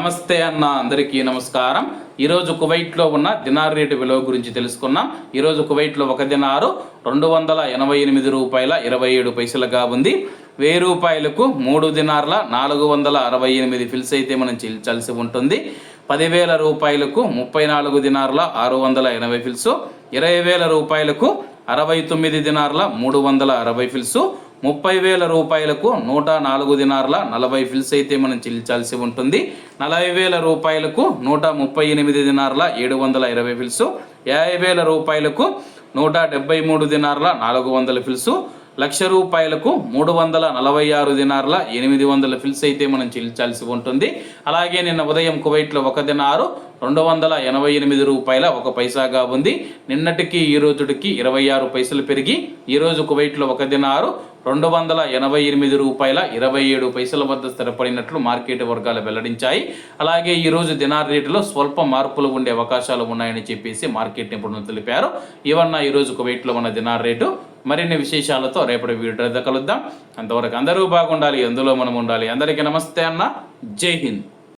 నమస్తే అన్న అందరికీ నమస్కారం. ఈరోజు కువైట్లో ఉన్న దినార్ రేటు విలువ గురించి తెలుసుకున్నాం. ఈరోజు కువైట్లో ఒక దినారు రెండు వందల ఎనభై ఎనిమిది రూపాయల ఇరవై ఏడు పైసలుగా ఉంది. వెయ్యి రూపాయలకు మూడు దినార్ల నాలుగు వందల అరవై ఎనిమిది ఫిల్స్ అయితే మనం చెల్లించాల్సి ఉంటుంది. పదివేల రూపాయలకు ముప్పై నాలుగు దినార్ల ఆరు వందల ఎనభై ఫిల్స్. ఇరవై వేల రూపాయలకు అరవై తొమ్మిది దినార్ల మూడు వందల అరవై ఫిల్సు. ముప్పై వేల రూపాయలకు నూట నాలుగు దినార్ల నలభై ఫిల్స్ అయితే మనం చెల్లించాల్సి ఉంటుంది. నలభై వేల రూపాయలకు నూట ముప్పై ఎనిమిది దినార్ల ఏడు వందల ఇరవై ఫిల్స్. యాభై వేల రూపాయలకు నూట డెబ్బై మూడు దినార్ల నాలుగు వందల ఫిల్స్. లక్ష రూపాయలకు మూడు వందల నలభై ఆరు దినార్ల ఎనిమిది వందల ఫిల్స్ అయితే మనం చెల్లించాల్సి ఉంటుంది. అలాగే నిన్న ఉదయం కువైట్లో ఒక దినారు రెండు వందల ఎనభై ఎనిమిది రూపాయల ఒక పైసాగా ఉంది. నిన్నటికి ఈ రోజుటికి ఇరవై ఆరు పైసలు పెరిగి ఈరోజు కువైట్లో ఒక దినారు రెండు వందల ఎనభై ఎనిమిది రూపాయల ఇరవై ఏడు పైసల వద్ద స్థిరపడినట్లు మార్కెట్ వర్గాలు వెల్లడించాయి. అలాగే ఈరోజు దినార్ రేటులో స్వల్ప మార్పులు ఉండే అవకాశాలు ఉన్నాయని చెప్పేసి మార్కెట్ నిపుణులు తెలిపారు. ఇవన్న ఈరోజు కువైట్లో ఉన్న దినార్ రేటు. మరిన్ని విశేషాలతో రేపటి వీడియో కలుద్దాం. అంతవరకు అందరూ బాగుండాలి అందులో మనం ఉండాలి. అందరికీ నమస్తే అన్న. జై హింద్.